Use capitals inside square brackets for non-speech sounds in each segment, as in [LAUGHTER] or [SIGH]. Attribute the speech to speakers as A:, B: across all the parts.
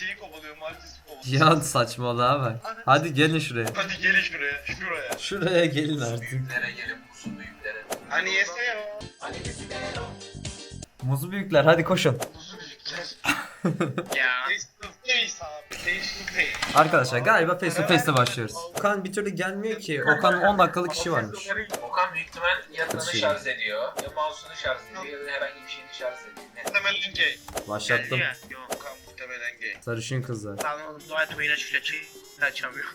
A: şeyi kovalıyor, Maltes'i kovalıyor.
B: Ya saçmalığa bak. Hadi gelin şuraya.
A: Hadi gelin şuraya, şuraya.
B: Şuraya gelin artık.
C: Büyüklere gelin musun büyüklere.
A: Hani yese ya.
B: Muzu büyükler hadi koşun.
A: Buzu büyükler. [LAUGHS]
C: Ya.
B: Arkadaşlar galiba face to face'le başlıyoruz. Okan bir türlü gelmiyor ki. Okan'ın 10 dakikalık işi varmış.
C: Okan büyük ihtimal yakını
B: Şey.
C: şarj ediyor. Ya mouse'unu şarj ediyor ya da herhangi bir şeyini şarj ediyor. Ne?
B: Başlattım. Sarışın kızlar.
D: Tamam oğlum dua et oyuna şöyle. Açamıyorum.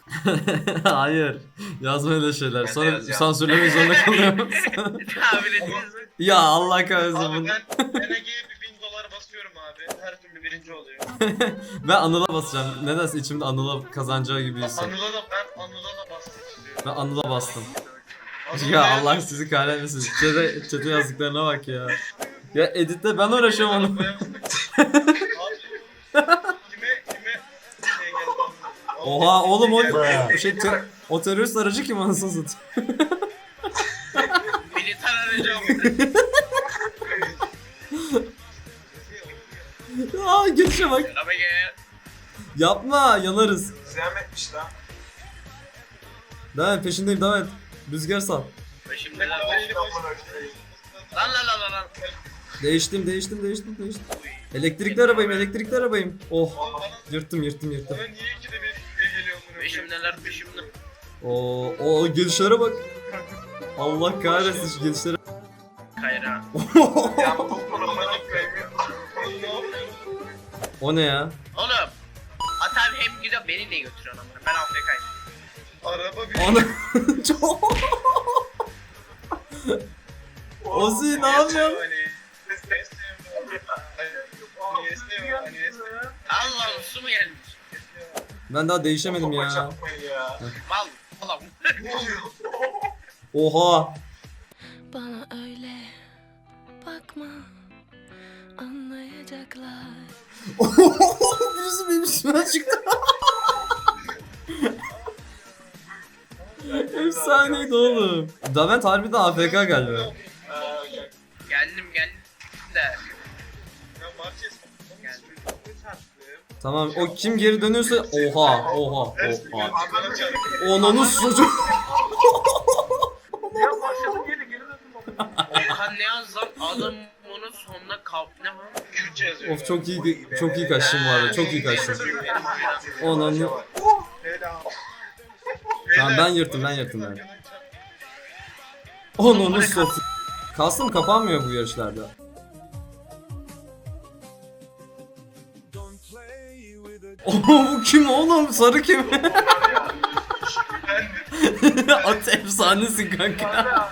D: [LAUGHS]
B: Hayır. Yazma öyle şeyler. Sonra
C: yazacağım.
B: sansürlemek zorunda [LAUGHS] kalıyorum. [LAUGHS]
D: Tahmin ediyorsun.
B: ya Allah kahretsin
A: Abi
B: bunu.
A: ben Enege'ye bir bin dolar basıyorum abi. Her türlü birinci oluyor.
B: Ben Anıl'a basacağım. Nedense içimde Anıl'a kazanacağı gibi hissediyorum.
A: Anıl'a da ben Anıl'a da bastım.
B: Ben Anıl'a bastım.
A: Anıl
B: Ya Allah sizi kahretmesin. Çete, çete yazdıklarına bak ya. Ya editte ben uğraşıyorum onu.
A: Abi, kime kime şey geldi anlamadım.
B: Oha oğlum o, o şey te- o terörist aracı kim anasını satayım? [LAUGHS]
D: Militar arayacağım. [LAUGHS]
B: Aa girişe bak. Yapma yanarız.
C: Zahmetmiş lan.
B: Devam et peşindeyim devam et. Rüzgar sal.
D: Şimdi lan. Lan lan lan lan lan.
B: Değiştim değiştim değiştim değiştim. Elektrikli arabayım elektrikli arabayım. Oh yırttım yırttım yırttım.
D: Peşimdeler peşimde.
B: Oo, o gelişlere bak. Allah kahretsin şu gelişlere.
D: Kayra.
C: Ya bu.
B: O ne ya?
D: Oğlum. At abi hem gidiyor beni de götürüyor ama. Ben Afrika'yım.
A: Araba bir
B: Ana. Çok- [LAUGHS] Ozi ne yapıyorsun?
A: Hani esniyor, hani esniyor.
D: Allah su mu gelmiş?
B: Ben daha değişemedim ya.
C: ya.
D: Mal.
C: Oluyor?
B: Oha.
E: Bana öyle bakma anlayacaklar.
B: Birisi benim üstüme çıktı. [LAUGHS] Efsaneydi oğlum. Davent harbiden AFK galiba. Tamam o kim geri dönüyorsa oha oha oha. Onanı sucu.
D: Okan ne yaz lan? Adam onun sonuna kalk ne var?
A: Kürtçe yazıyor.
B: Of çok iyi çok iyi kaçtım bu arada çok iyi kaçtım. Onanı.
A: Selam.
B: Tamam ben yırttım ben yırttım ben. Onanı sof. Kastım kapanmıyor bu yarışlarda. Oğlum bu kim oğlum? Sarı kim? [LAUGHS] At efsanesin kanka.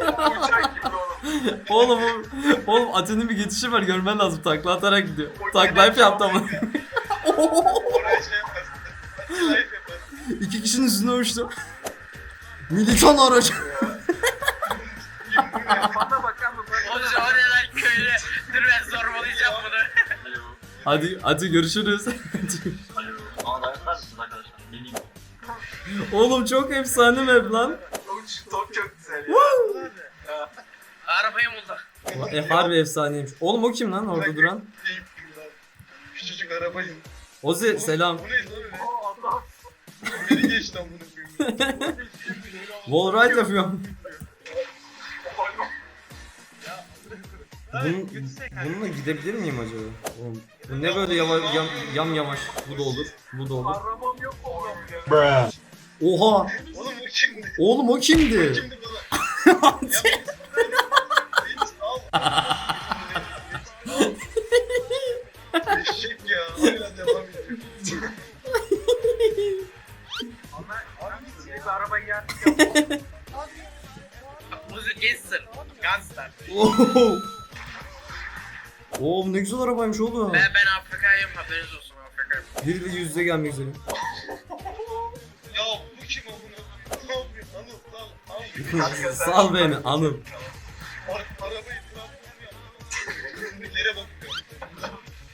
C: Uçak gibi oğlum.
B: Oğlum o- oğlum bir geçişi var görmen lazım takla atarak gidiyor. Takla hep yaptı ama. [LAUGHS]
A: Oraya şey yaparsın. Live yaparsın.
B: İki kişinin üstüne uçtu. Militan aracı. Hadi hadi görüşürüz.
F: Aa dayak mısınız arkadaşlar? Geleyim.
B: oğlum çok efsane map lan.
C: Top çok güzel ya.
D: Arabayı bulduk.
B: E, harbi efsaneymiş. Oğlum o kim lan orada duran?
A: Lan. Küçücük arabayı.
B: Ozi selam.
A: Bu ne lan öyle? Beni geçti amına koyayım.
B: Wall ride yapıyorum. Bunun, bununla gidebilir miyim acaba? Oğlum, bu ne böyle yava, yam, yam yamaç? Bu da olur. Bu da olur.
C: Arabam yok oğlum ya.
B: Oha!
A: Oğlum bu kimdi?
B: Oğlum o kimdi?
A: Kimdi bana? Beni sal. Eşek
B: ne güzel arabaymış oğlum.
D: Ben, ben Afrika'yım haberiniz olsun Afrika'yım.
B: Biriyle yüzde gelmek üzere.
A: Ya bu kim amına? Ne? Anıl sal. [LAUGHS]
B: Sal beni anım.
A: Ar- Arabayı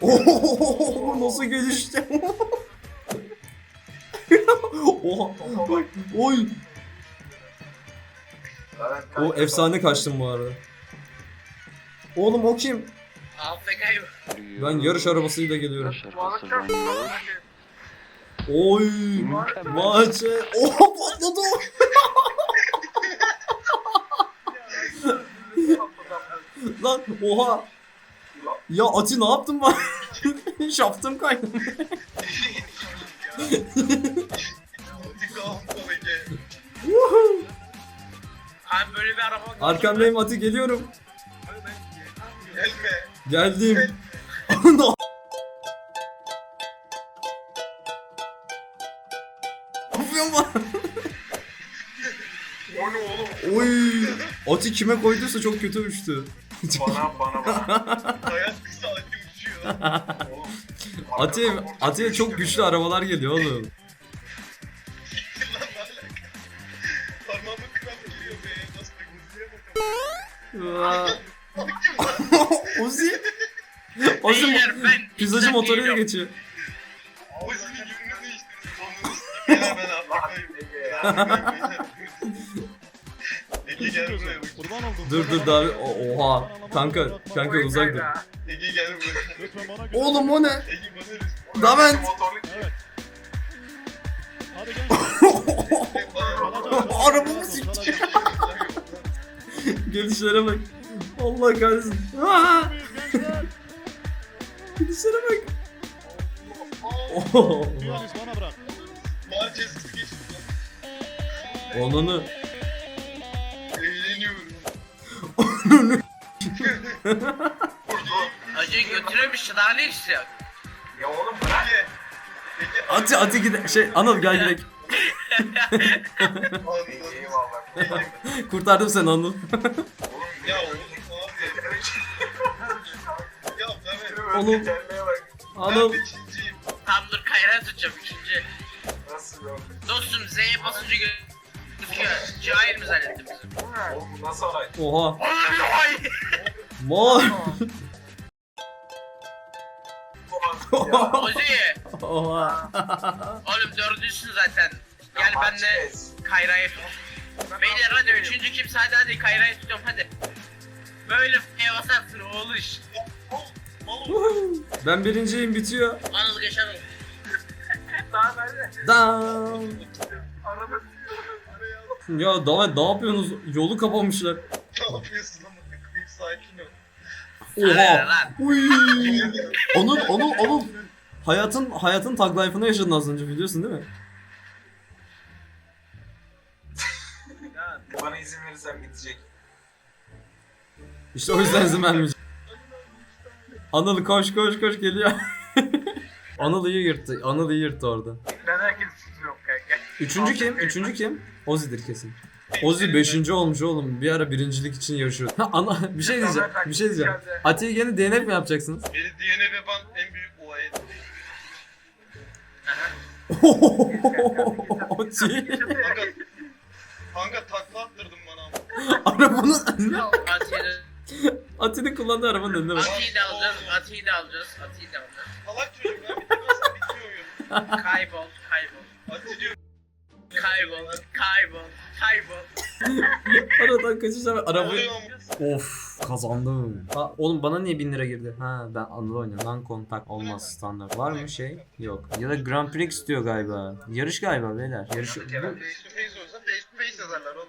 A: bakıyor. [LAUGHS]
B: Nasıl gelişti? [LAUGHS] Oha bak oy. O efsane kaçtım bu arada. Oğlum o kim?
D: Afrika'yım.
B: Ben yarış arabasıyla geliyorum. Oy! Maçe! Oha patladı! Lan oha! Ya Ati ne yaptın bana? [LAUGHS] Şaftım kaydı. [LAUGHS]
D: Abi böyle bir araba
B: Arkandayım Ati geliyorum. Geldim. Ne yapıyorsun bana?
C: O ne oğlum?
B: Oy! Ati kime koyduysa çok kötü uçtu.
C: Bana bana bana.
A: Hayat kısa acı uçuyor. [LAUGHS]
C: Oğlum.
B: Ati, Ati'ye çok güçlü arabalar geliyor oğlum.
A: Lan ne alaka? Parmağımı kram giriyor be. Nasıl bir hızlıya bakalım.
B: Uzi. Uzi [LAUGHS]
D: Beyler ben
B: pizzacı motoruyla
D: değilim.
B: geçiyor.
A: O sizin yönünü. Gel ben Afrika'yım. Ege gel buraya.
G: Kurban oldum.
B: Dur dur daha bir- O- oha. Kanka kanka uzak dur.
A: Ege gel buraya.
G: Lütfen bana gel.
B: Oğlum o ne?
A: Ege bana rüz.
B: Davent.
C: Motorlu
G: Evet. Hadi gel. [LAUGHS]
A: Bana
B: Arabamı siktir. Gelişlere bak. Allah kahretsin. Gelişlere bak. Oh.
G: Piyanist bana bırak.
A: Geçti lan.
B: Onunu.
A: Eğleniyorum.
D: Acıyı götürüyormuş daha ne istiyor?
C: Ya oğlum bırak.
A: Ege.
B: Ati ati gide şey Anıl gel gidelim.
C: Eyvallah.
B: Kurtardım seni Anıl.
C: Oğlum. Tekerleğe bak.
B: Anıl.
A: Ben ikinciyim.
D: Tam dur kayra tutacağım üçüncü.
C: Nasıl ya?
D: Dostum Z'ye basınca gö- gözüküyor. Cahil mi zannettin bizi?
C: Oğlum bu nasıl araç?
B: Oha.
D: Ay!
B: Mor.
D: Ozi!
B: Oha.
D: Oğlum dördüncüsün zaten. Gel
C: Ya
D: ben de
C: Marquez.
D: Kayra'yı tut. Beyler hadi üçüncü kimse hadi hadi Kayra'yı tutuyorum hadi. Böyle f***ye basarsın oğluş.
B: Ben birinciyim bitiyor.
D: Anıl geç Anıl.
C: Daha nerede?
B: Down.
C: Araba.
B: Ya daha ne yapıyorsunuz? Yolu kapamışlar.
A: Ne yapıyorsun lan? Bir sakin ol.
B: Oha. Uy. Onun onun onun hayatın hayatın tag life'ını yaşadın az önce biliyorsun değil mi?
C: Bana izin verirsen bitecek.
B: İşte o yüzden izin vermeyeceğim. Anıl koş koş koş geliyor. [LAUGHS] Anıl iyi yırttı. Anıl iyi yırttı orada.
C: Ben herkes tutuyorum kanka.
B: Üçüncü kim? Üçüncü kim? Ozi'dir kesin. Ozi beşinci olmuş oğlum. Bir ara birincilik için yarışıyor. Ha, ana [LAUGHS] bir şey diyeceğim. Bir şey diyeceğim. Atiye gene DNF mi yapacaksınız?
A: Beni DNF yapan en büyük olay.
B: Ati.
A: Kanka, takla attırdın bana. [LAUGHS]
B: Arabanın
D: Ati'yi [LAUGHS]
B: Ati'nin kullandığı arabanın önüne bak.
D: Ati'yi de alacağız, Ati'yi de alacağız, Ati'yi de alacağız.
A: Salak çocuk ya bitirmezsen bitmiyor oyun. [LAUGHS]
D: Kaybol, kaybol.
A: Hadi diyor.
D: Kaybol, kaybol, kaybol. [LAUGHS]
B: Aradan kaçacağım.
A: Oluyor.
B: Of kazandım. Ha, oğlum bana niye 1000 lira girdi? Ha ben Anıl oynuyorum. Non kontak olmaz standart. Var mı şey? Yok. Ya da Grand Prix istiyor galiba. Yarış galiba beyler. Yarış... Bu-
A: Face to face olsa face to face yazarlar oğlum.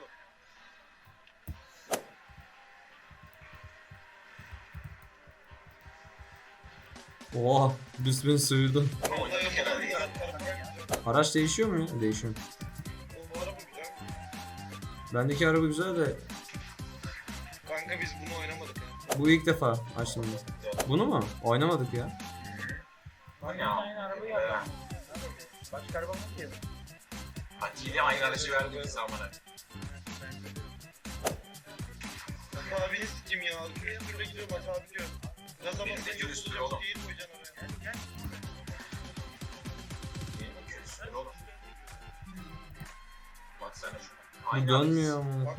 B: Oha. Düz beni
A: ya.
B: Araç değişiyor mu ya? Değişiyor. Bendeki araba güzel de
A: Kanka biz bunu oynamadık ya.
B: bu ilk defa açtım. Bunu mu? Oynamadık ya.
C: Hani aynı arabayı yapar. Başka araba mı ki? Hatice aynı aracı verdiğimiz zamana.
A: Bak abini sikim ya. Şuraya şuraya gidiyor bak abi diyor.
C: Benim de
A: basınca
C: dürüstlüğü
A: bulacak
C: oğlum.
A: değil koyacaksın oraya.
C: Baksana şuna.
B: Bu
C: Aynı
B: dönmüyor ama.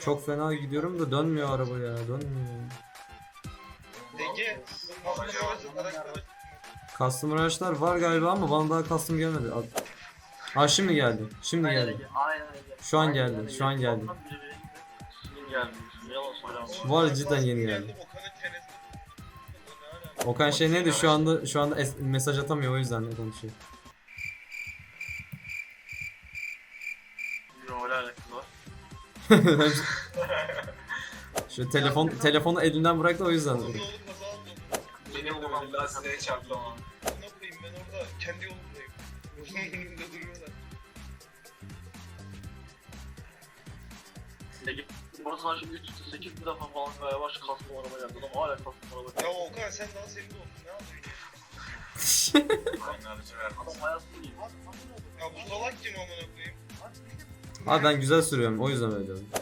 B: Çok fena gidiyorum da dönmüyor araba ya. Dönmüyor.
A: Araç.
B: Custom araçlar var galiba ama bana daha custom gelmedi. Ha şimdi geldi. Şimdi geldi. Şu an geldi. Şu an geldi.
F: Gelmiş. Yalan söylemem.
B: Cidden yeni geldi.
A: Ne?
B: Okan şey neydi şu anda şu anda es- mesaj atamıyor o yüzden de konuşuyor.
F: Yo öyle alakası var. [LAUGHS]
B: Şu telefon telefonu elinden bıraktı o yüzden.
A: Kaza.
C: Benim de vallahi size çarptım ama.
A: Ne yapayım ben orada kendi yolumdayım.
F: 8 Burası sana şimdi 3 8 bir defa falan veya baş kastım araba geldi. Adam hala kastım araba.
A: Ya Okan sen daha senin olsun. Ne yapıyorsun?
C: Aynı aracı verdim.
F: Adam.
A: Ya bu salak kim amına koyayım?
B: Abi ben güzel sürüyorum o yüzden öyle diyorum. [LAUGHS]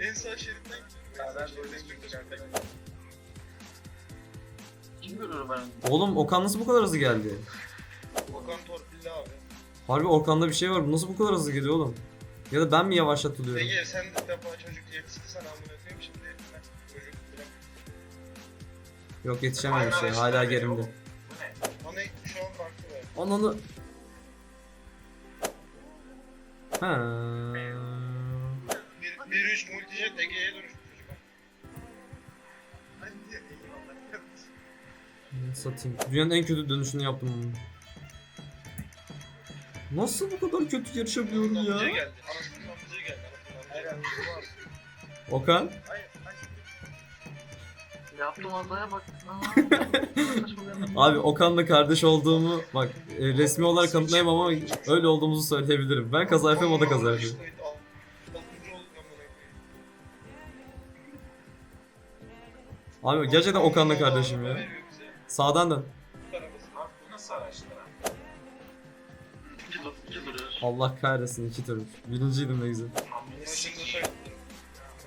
A: En sağ şeritten gidiyor. En sağ şeritten gidiyor.
F: Kim görüyorum ben?
B: Oğlum Okan nasıl bu kadar hızlı geldi?
A: Okan torpilli abi.
B: Harbi Okan'da bir şey var. Bu nasıl bu kadar hızlı gidiyor oğlum? Ya da ben mi yavaşlatılıyorum?
A: Ege sen de defa çocuk yetişti amına koyayım şimdi. ben Çocuk bırak.
B: Yok yetişememiş ya. Hala gerimde.
C: Ne?
A: Bana şu an farklı ver.
B: Ananı... Ha.
A: Bir, bir üç multijet Ege'ye dönüşmüş çocuk. Hadi eyvallah kardeşim.
B: Satayım. Dünyanın en kötü dönüşünü yaptım onu. Nasıl bu kadar kötü yarışabiliyorum ya?
A: amca geldi. Amca geldi.
B: Okan?
F: Yaptığım hataya bak.
B: Abi Okan'la kardeş olduğumu bak e, resmi olarak kanıtlayamam ama öyle olduğumuzu söyleyebilirim. Ben kaza yapıyorum o da kaza yapıyor. Abi gerçekten Okan'la kardeşim ya. Sağdan dön.
F: İki tur, iki tur.
B: Allah kahretsin iki tur. Birinciydim ne güzel.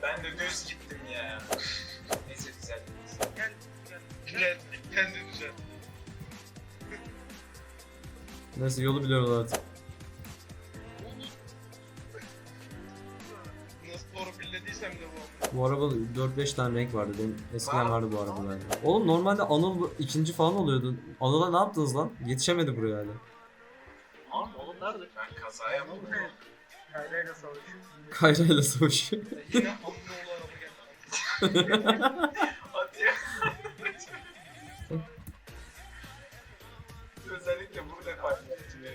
C: Ben de düz gittim ya. Neyse güzel.
A: Gel, gel. Düzelt, kendin düzelt.
B: Neyse yolu biliyoruz artık.
A: Nasıl torpillediysem de bu.
B: Bu araba 4-5 tane renk vardı. Benim eskiden vardı bu arabalarda. Oğlum normalde Anıl ikinci falan oluyordu. Anıl'a ne yaptınız lan? Yetişemedi buraya hala.
F: Abi oğlum nerede?
C: Ben kaza yaptım.
B: Kayra'yla savaşıyor.
A: Yine araba geldi.
C: Hadi ya. Özellikle burada fark ettim ya.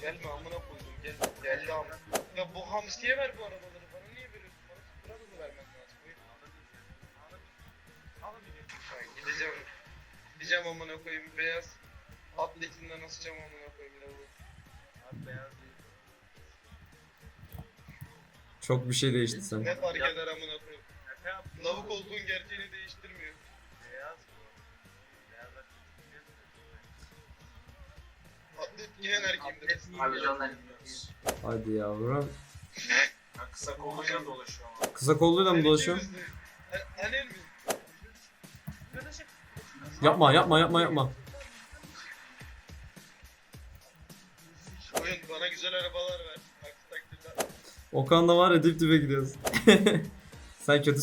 A: Gelme amına koydum gel. Geldi amına. Ya bu hamsiye ver bu arabaları bana niye veriyorsun? Bana sıfıra da vermen lazım. Buyur. Ha, gideceğim. Gideceğim amına koyayım beyaz. Atletinden asacağım amına koyayım değil.
B: Çok bir şey değişti sen.
A: Ne fark eder amına koyayım? Lavuk olduğun gerçeğini değiştirmiyor. Beyaz Atlet giyen erkeğimdir.
F: Abi canlar.
B: Hadi yavrum.
C: Kısa kolluyla dolaşıyorum ama.
B: Kısa kolluyla mı dolaşıyorsun?
A: Anel mi?
B: Yapma yapma yapma yapma.
A: Takdirde
B: Okan'la var ya dip dibe gidiyoruz. [LAUGHS] sen kötü?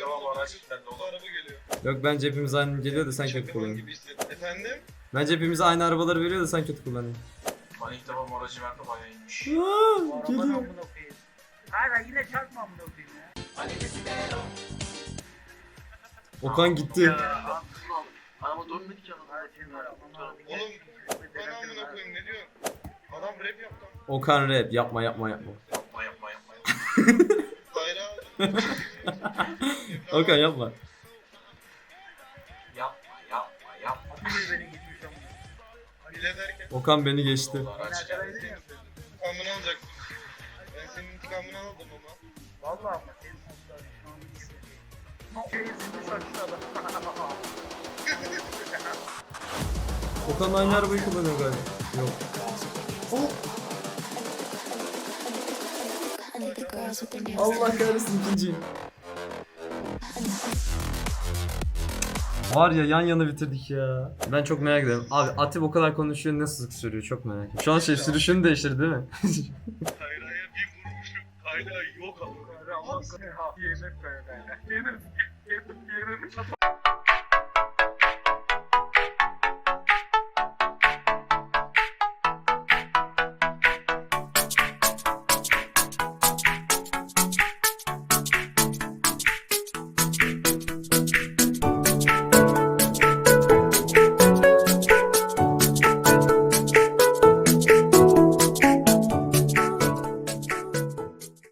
C: Tamam araç ben
A: araba geliyor.
B: Yok bence hepimiz aynı geliyor da sen kötü kullanıyorsun.
A: gibi hissettim. Efendim?
B: Bence hepimiz aynı arabaları veriyor da sen kötü kullanıyorsun.
C: Bana ilk defa bu aracı verdi bayağı iyiymiş.
B: Aa, geliyor.
H: Kanka yine çarpma amına koyayım ya.
B: Okan gitti.
F: Ya. Araba dönmedi ki.
A: Oğlum bana amına koyayım ne diyorsun? Adam rap yaptı.
B: Okan rap yapma yapma yapma.
C: Yapma yapma yapma.
A: Bayrağı [LAUGHS]
B: Okan yapma.
C: Yapma yapma yapma.
H: Amına.
A: Bile derken
B: Okan beni geçti.
A: İntikamını alacaktım. Ben senin intikamını aldım ama.
H: Vallahi ama senin.
B: Okan aynı arabayı kullanıyor galiba. Yok. Allah kahretsin ikinciyim. Var ya yan yana bitirdik ya. Ben çok merak ediyorum. Abi Atip o kadar konuşuyor nasıl sık sürüyor çok merak ediyorum. Şu an şey sürüşünü değiştirdi değil mi?
A: Kayra'ya bir vurmuşum. Kayra yok ama.
H: Yemek koyuyor kanka. Yemek yemek yemek